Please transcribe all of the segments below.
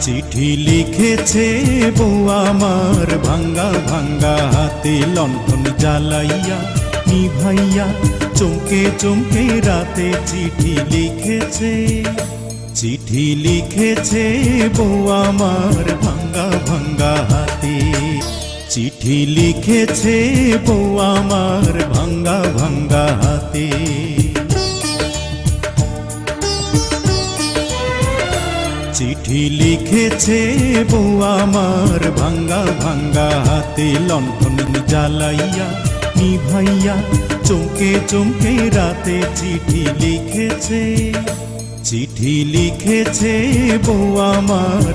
চিঠি লিখেছে বউ আমার, ভাঙ্গা ভাঙ্গা হাতে লণ্ঠন জ্বালাইয়া, নিভাইয়া, চমকে চমকে রাতে চিঠি লিখেছে। চিঠি লিখেছে বউ আমার, ভাঙ্গা ভাঙ্গা হাতে। চিঠি লিখেছে বউ আমার, ভাঙ্গা ভাঙ্গা হাতে। চিঠি লিখেছে বউ আমার, ভাঙ্গা ভাঙ্গা হাতে লণ্ঠন জ্বালাইয়া, নিভাইয়া, চমকে চমকে রাতে চিঠি লিখেছে। চিঠি লিখেছে বউ আমার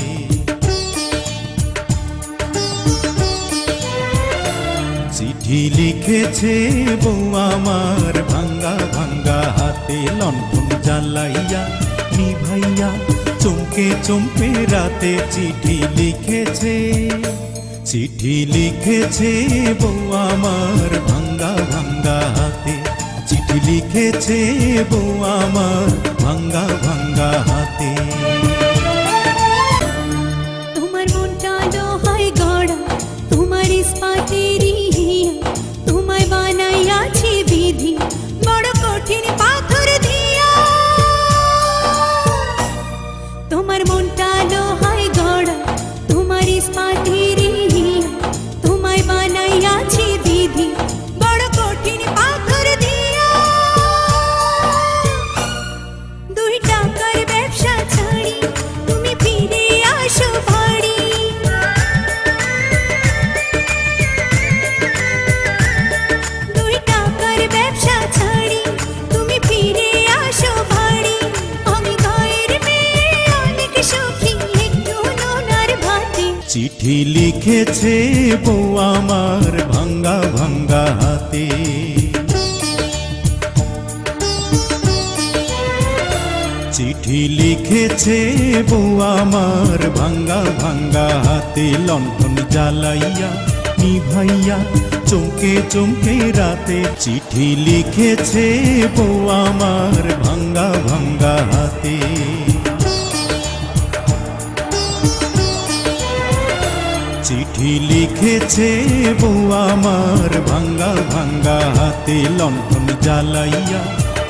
চিঠি লিখেছে বউ আমার? ভাঙ্গা ভাঙ্গা হাতে লণ্ঠন জ্বালাইয়া নিভাইয়া চমকে চমকে রাতে চিঠি লিখেছে। চিঠি লিখেছে বউ আমার। ভাঙ্গা ভাঙ্গা হাতে চিঠি লিখেছে বউ আমার। ভাঙ্গা ভাঙ্গা হাতে। তোমার মনটা লোহায় গড়া, তোমার ইস্পাতেরই তোমার চিঠি লিখেছে বউ আমার ভাঙ্গা ভাঙ্গা হাতে। চিঠি লিখেছে বউ আমার ভাঙ্গা ভাঙ্গা হাতে, লণ্ঠন জ্বালাইয়া, নিভাইয়া, চমকে চমকে রাতে। চিঠি লিখেছে বউ আমার ভাঙ্গা ভাঙ্গা হাতে। চিঠি লিখেছে বউ আমার, ভাঙ্গা ভাঙ্গা হাতে লণ্ঠন জ্বালাইয়া,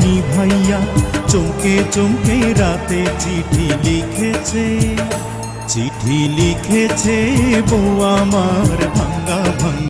নিভাইয়া, চমকে চমকে রাতে চিঠি লিখেছে। চিঠি লিখেছে বউ আমার, ভাঙ্গা ভাঙ্গা